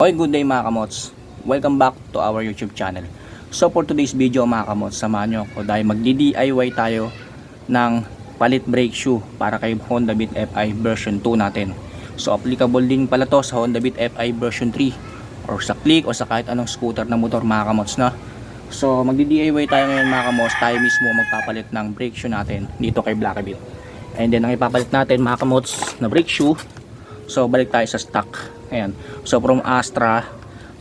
Okay, good day mga kamots. Welcome back to our YouTube channel. So for today's video mga kamots, samahan nyo ako dahil magdi-DIY tayo ng palit brake shoe para kay Honda Beat FI version 2 natin. So applicable din pala to sa Honda Beat FI version 3 or sa click o sa kahit anong scooter na motor mga kamots na. So magdi-DIY tayo ngayon mga kamots, tayo mismo magpapalit ng brake shoe natin dito kay Black Beat. And then ang ipapalit natin mga kamots na brake shoe So balik tayo sa stock. Ayan. So from Astra,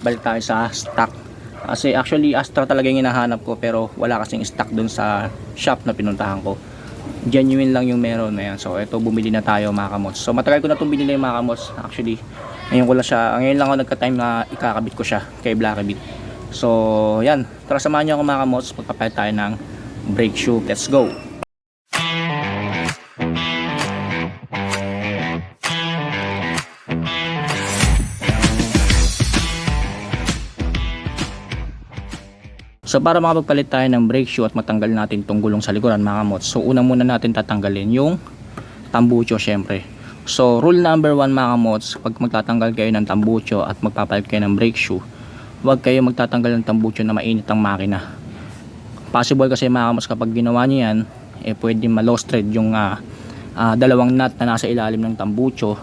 balik tayo sa stock. Kasi actually Astra talaga yung hinahanap ko pero wala kasing stock dun sa shop na pinuntahan ko. Genuine lang yung meron. Ayan. So ito bumili na tayo mga kamots. So matagal ko na itong binili mga kamots. Actually, ngayon ko lang siya, ngayon lang ako nagka-time na ikakabit ko siya kay Blackabit. So yan. Tara samahan nyo ako mga kamots. Magpapalit tayo ng brake shoe. Let's go! So para makapagpalit tayo ng brake shoe at matanggal natin itong gulong sa likuran mga kamots. So una muna natin tatanggalin yung tambucho syempre. So rule number 1 mga kamots, pag magtatanggal kayo ng tambucho at magpapalit kayo ng brake shoe, huwag kayo magtatanggal ng tambucho na mainit ang makina. Possible kasi mga kamots kapag ginawa niyo yan, eh pwede ma-lost thread yung ah, ah, dalawang nut na nasa ilalim ng tambucho.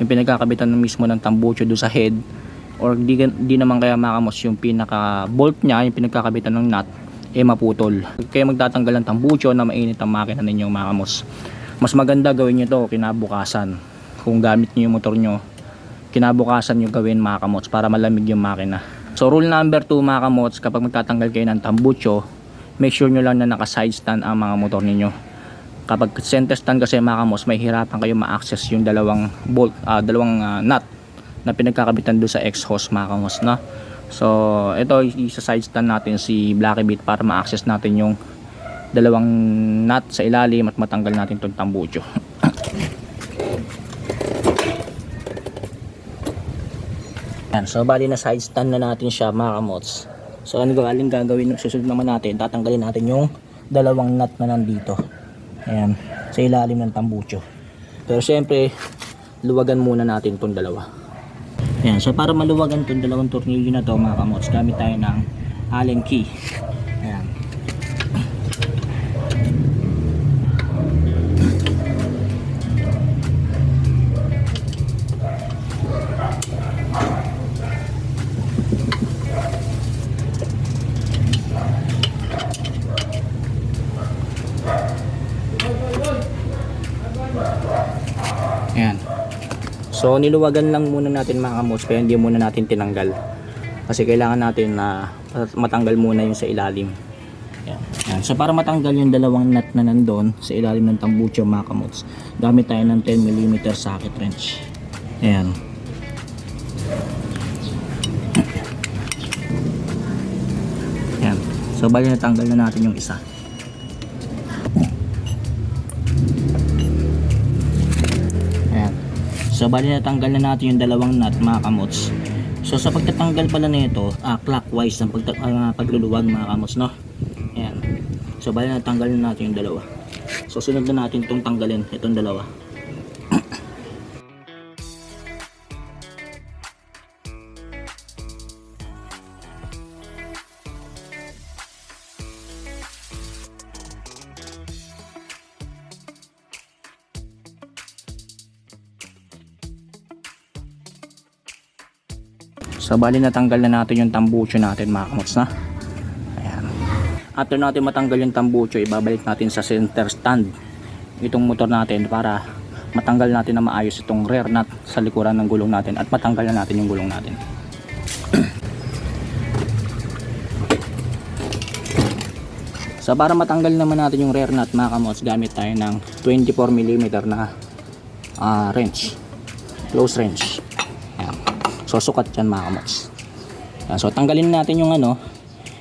Yung pinagkakabitan mismo ng tambucho doon sa head or di, di naman kaya makamos yung pinaka bolt niya yung pinagkakabitan ng nut eh maputol. Kaya magtatanggal ng tambucho na mainit ang makina ninyo makamos. Mas maganda gawin nyo to kinabukasan. Kung gamit nyo yung motor nyo kinabukasan nyo gawin mga kamots para malamig yung makina. So rule number 2 mga kamots kapag magtatanggal kayo ng tambucho make sure nyo lang na naka side stand ang mga motor ninyo. Kapag center stand kasi mga kamots may hirapan kayo ma-access yung dalawang bolt ah, dalawang ah, nut na pinagkakabitan doon sa exhaust mga kamos na so ito isa side stand natin si Blacky Beat para ma-access natin yung dalawang nut sa ilalim at matanggal natin itong tambucho. Yan, so bali na side stand na natin siya mga kamots so ano galing gagawin? Susunod naman natin tatanggalin natin yung dalawang nut na nandito. Ayan sa ilalim ng tambucho. Pero syempre luwagan muna natin itong dalawa Ayan, so para maluwagan itong dalawang tornilyo na to mga kamots, gamit tayo ng Allen key. So niluwagan lang muna natin mga kamots kaya hindi muna natin tinanggal. Kasi kailangan natin na matanggal muna yung sa ilalim. Yan. Yan. So para matanggal yung dalawang nut na nandun sa ilalim ng tambucho mga kamots, gamit tayo ng 10mm socket wrench. Ayan. Yan. So bali natanggal na natin yung isa. So bali natanggal na natin yung dalawang nut mga kamots. So sa pagtatanggal pala nito, ah, clockwise ang pagta- ah, pagluluwag mga kamots no. Ayan. So bali natanggal na natin yung dalawa. So sunod na natin itong tanggalin, itong dalawa. Bali natanggal na natin yung tambucho natin mga kamots na. Ayan. After natin matanggal yung tambucho, ibabalik natin sa center stand itong motor natin para matanggal natin na maayos itong rear nut sa likuran ng gulong natin at matanggal na natin yung gulong natin. So para matanggal naman natin yung rear nut mga kamots, gamit tayo ng 24mm na ah, wrench. Close wrench. Ayan. So sukat yan mga kamots. Ayan, so tanggalin natin yung ano,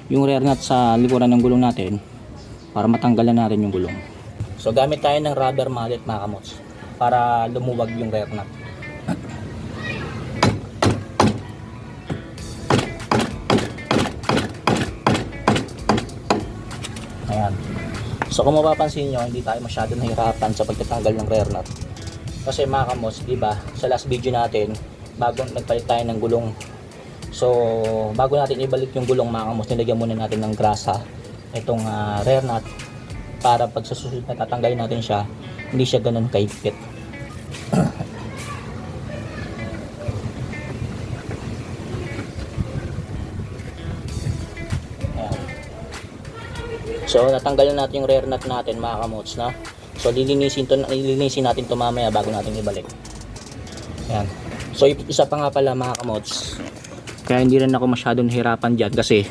yung rear nut sa likuran ng gulong natin para matanggalan natin yung gulong. So gamit tayo ng rubber mallet mga kamots para lumuwag yung rear nut. Ayan. So kung mapapansin nyo, hindi tayo masyado nahirapan sa pagtatanggal ng rear nut. Kasi mga kamos, di ba, sa last video natin, bago nagpalit tayo ng gulong So, bago natin ibalik yung gulong mga kamos, nilagyan muna natin ng grasa itong ah, rear nut para pag sa susunod na tatanggalin natin siya, hindi siya ganun. Ayan. So, natanggal na natin yung rear nut natin mga kamots na. So, lilinisin, to, lilinisin natin to mamaya bago natin ibalik. Ayan. So, isa pa nga pala mga kamots. Kaya hindi rin ako masyadong hirapan dyan kasi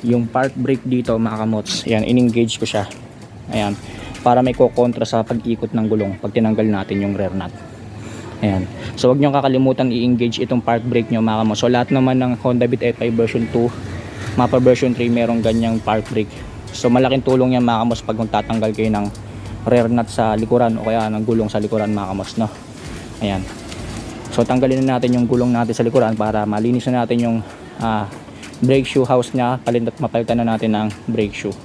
yung park brake dito mga kamots, ayan, in-engage ko siya. Ayan. Para may kokontra sa pag-ikot ng gulong pag tinanggal natin yung rear nut. Ayan. So, wag nyo kakalimutan i-engage itong park brake nyo mga kamots. So, lahat naman ng Honda Beat F5 version 2, Mapa version 3, merong ganyang park brake. So, malaking tulong yan mga kamos pag magtatanggal kayo ng rear nut sa likuran o kaya ng gulong sa likuran mga kamos, no? Ayan. So, tanggalin na natin yung gulong natin sa likuran para malinis na natin yung ah, brake shoe house niya. Palit mapalitan na natin ng brake shoe.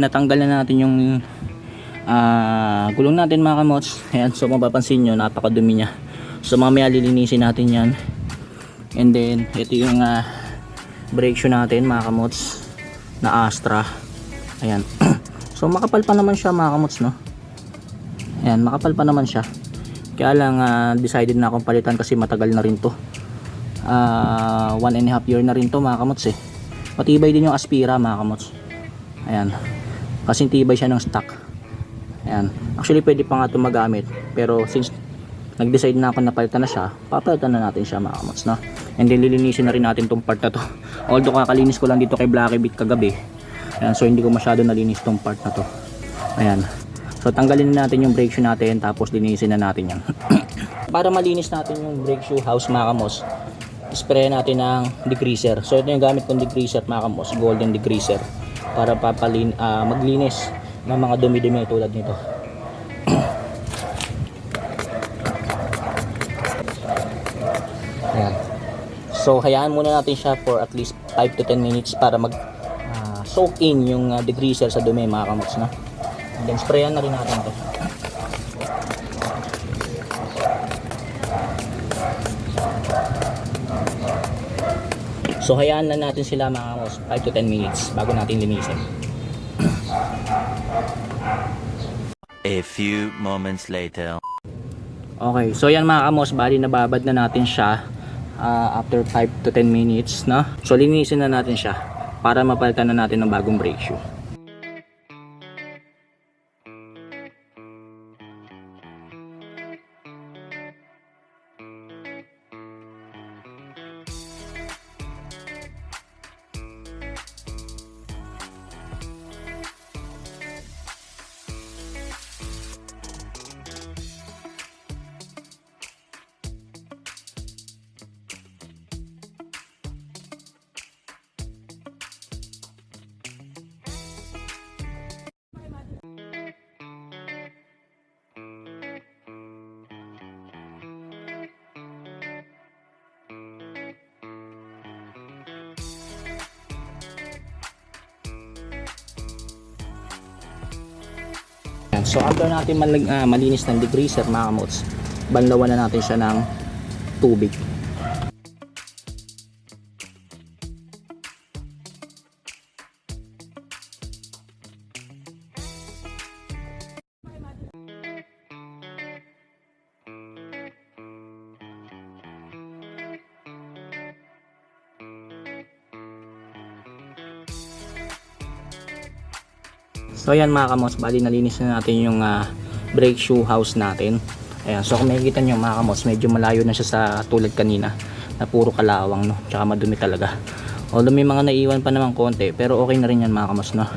natanggal na natin yung ah, gulong natin mga kamots ayan so mapapansin nyo napakadumi niya so mamaya lilinisin natin yan and then ito yung ah, brake shoe natin mga kamots na Astra. Ayan. So makapal pa naman siya mga kamots no? Ayan makapal pa naman siya. Kaya lang ah, decided na akong palitan kasi matagal na rin to. Ah, one and a half year na rin to mga kamots eh. Matibay din yung Aspira mga kamots ayan. Kasi tibay siya ng stock. Ayan. Actually pwede pa nga ito magamit pero since nag-decide na ako na palitan na siya papalitan na natin siya mga kamots no? and then lilinisin na rin natin tong part na to. Although kakalinis ko lang dito kay Blacky Beat kagabi. Ayan, so hindi ko masyado nalinis tong part na to. Ayan. So tanggalin na natin yung brake shoe natin tapos linisin na natin yan. Para malinis natin yung brake shoe house mga kamos spray natin ng degreaser so ito yung gamit kong degreaser mga kamos golden degreaser para papalin ah, maglinis ng mga dumi-dumi tulad nito Ayan. So hayaan muna natin siya for at least 5 to 10 minutes para mag ah, soak in yung ah, degreaser sa dumi mga kamots na. And then sprayan na rin natin ito. So hayaan na natin sila mga kamots 5 to 10 minutes bago natin linisin. A few moments later. Okay, so yan mga kamos, bali nababad na natin siya ah, after 5 to 10 minutes, no? So linisin na natin siya para mapalitan na natin ng bagong brake shoe. So after natin malig, ah, malinis ng degreaser mga kamots, banlawan na natin siya ng tubig. So ayan mga kamos, bali nalinis na natin yung ah, brake shoe house natin. Ayan, so kung makikita nyo mga kamos, medyo malayo na siya sa tulad kanina na puro kalawang no, tsaka madumi talaga. Although may mga naiwan pa naman konti, pero okay na rin yan mga kamos no.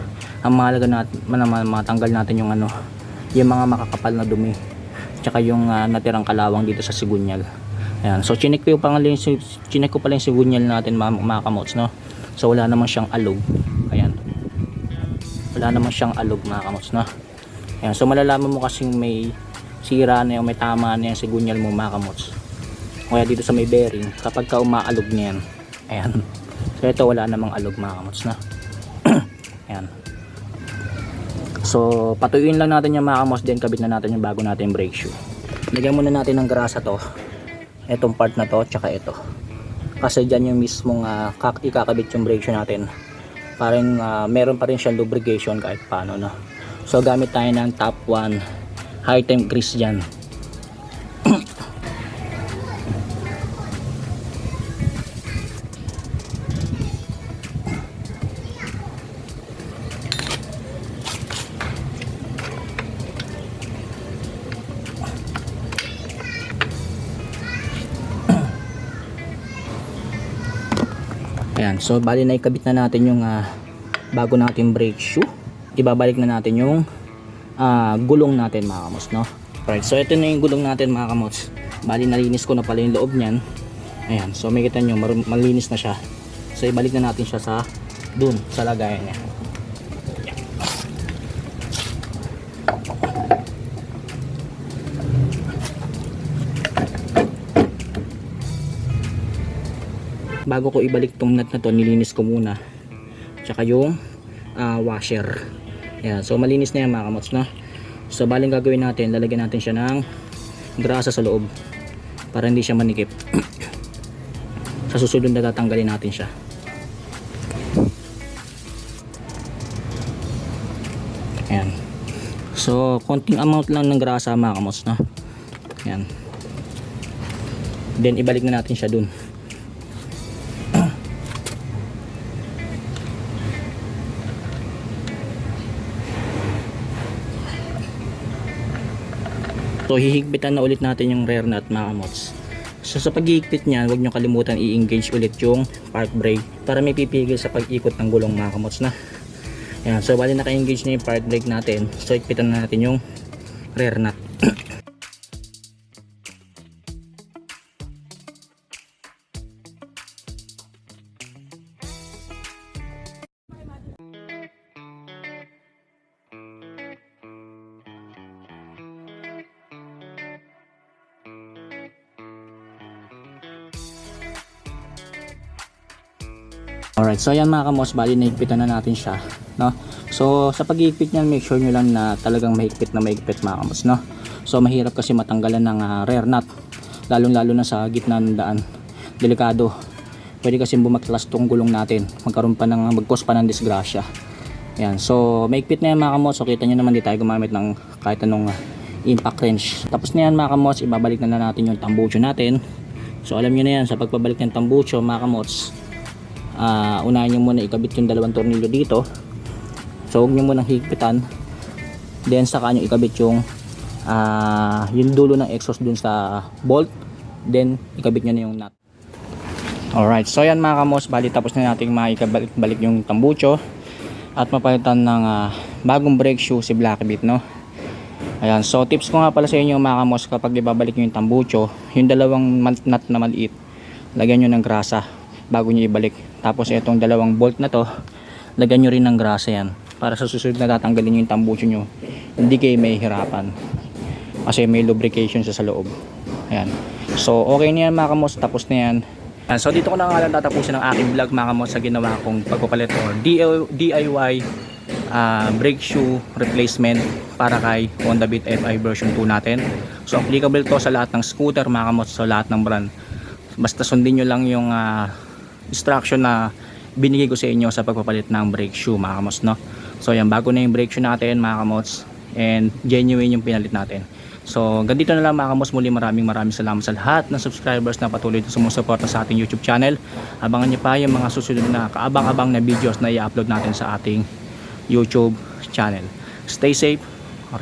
Ang mahalaga natin, naman matanggal natin yung ano, yung mga makakapal na dumi. Tsaka yung ah, natirang kalawang dito sa sigunyal. Ayan, so chinek ko, yung pala, yung- chinek ko pala yung sigunyal natin mga, mga kamots no. So wala namang siyang alog. Wala naman siyang alog mga kamots na Ayan, so malalaman mo kasing may sira na yung may tama na yung sigunyal mo mga kamots kaya dito sa may bearing kapag ka umaalog niyan ayan so ito wala namang alog mga kamots na ayan So, patuyuin lang natin yung mga kamos, then kabit na natin yung bago natin brake shoe. Lagyan muna natin ng grasa to. Itong part na to, tsaka ito. Kasi dyan yung mismong kak- ikakabit yung brake shoe natin. Parang ah, meron pa rin siyang lubrication kahit paano, no? So, gamit tayo ng top 1 high temp grease dyan. Ayan, so bali na ikabit na natin yung ah, bago natin brake shoe. Ibabalik na natin yung ah, gulong natin mga kamos, no? Right, so ito na yung gulong natin mga kamos. Bali nalinis ko na pala yung loob niyan. Ayan, so makikita nyo, mar- malinis na siya. So ibalik na natin siya sa dun, sa lagayan niya. Bago ko ibalik tong nut na to nilinis ko muna. Tsaka yung ah, washer. Yan so malinis na yan mga kamots na so baling gagawin natin lalagyan natin siya ng grasa sa loob para hindi siya manikip. Sa susunod na tatanggalin natin siya. Yan so konting amount lang ng grasa mga kamots na yan then ibalik na natin siya dun So hihigpitan na ulit natin yung rear nut mga kamots. So sa paghihigpit niyan, huwag nyo kalimutan i-engage ulit yung park brake para may pipigil sa pag-ikot ng gulong mga kamots na. Yan, so bali naka-engage na yung park brake natin. So higpitan na natin yung rear nut. Alright, so ayan mga kamos, bali nahigpitan na natin siya, no? So sa paghihigpit niyan, make sure nyo lang na talagang mahigpit na mahigpit mga kamos, no? So mahirap kasi matanggalan ng ah, rear nut, lalong lalo na sa gitna ng daan. Delikado. Pwede kasi bumaklas tong gulong natin, magkaroon pa ng magkos pa ng disgrasya. Ayan, so mahigpit na yan mga kamos, so kita nyo naman di tayo gumamit ng kahit anong ah, impact wrench. Tapos na yan mga kamos, ibabalik na, na natin yung tambucho natin. So alam nyo na yan, sa pagpabalik ng tambucho mga kamos, uh, unahin nyo muna ikabit yung dalawang tornilyo dito. So huwag nyo munang higpitan. Then saka nyo ikabit yung ah, yung dulo ng exhaust dun sa bolt. Then ikabit nyo na yung nut. Alright. So yan mga kamos. Bali tapos na natin maikabalik balik yung tambucho. At mapalitan ng ah, bagong brake shoe si Blackbit no? Ayan, so tips ko nga pala sa inyo mga kamos kapag ibabalik nyo yung tambucho, yung dalawang nut na maliit, lagyan nyo ng grasa bago nyo ibalik. Tapos itong dalawang bolt na to, lagyan nyo rin ng grasa yan para sa susunod na tatanggalin nyo yung tambucho nyo, hindi kayo may hirapan. Kasi may lubrication siya sa loob. Ayan. So okay na yan mga kamos, tapos na yan. So dito ko na nga lang tatapusin ang aking vlog mga kamos sa ginawa kong pagpapalit or DIY ah, brake shoe replacement para kay Honda Beat FI version 2 natin. So applicable to sa lahat ng scooter mga kamos, sa lahat ng brand. Basta sundin nyo lang yung ah, instruction na binigay ko sa inyo sa pagpapalit ng brake shoe mga kamos no. So yan bago na yung brake shoe natin mga kamos and genuine yung pinalit natin. So ganito na lang mga kamos muli maraming maraming salamat sa lahat ng subscribers na patuloy na sumusuporta sa ating YouTube channel. Abangan niyo pa yung mga susunod na kaabang-abang na videos na i-upload natin sa ating YouTube channel. Stay safe,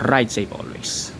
ride safe always.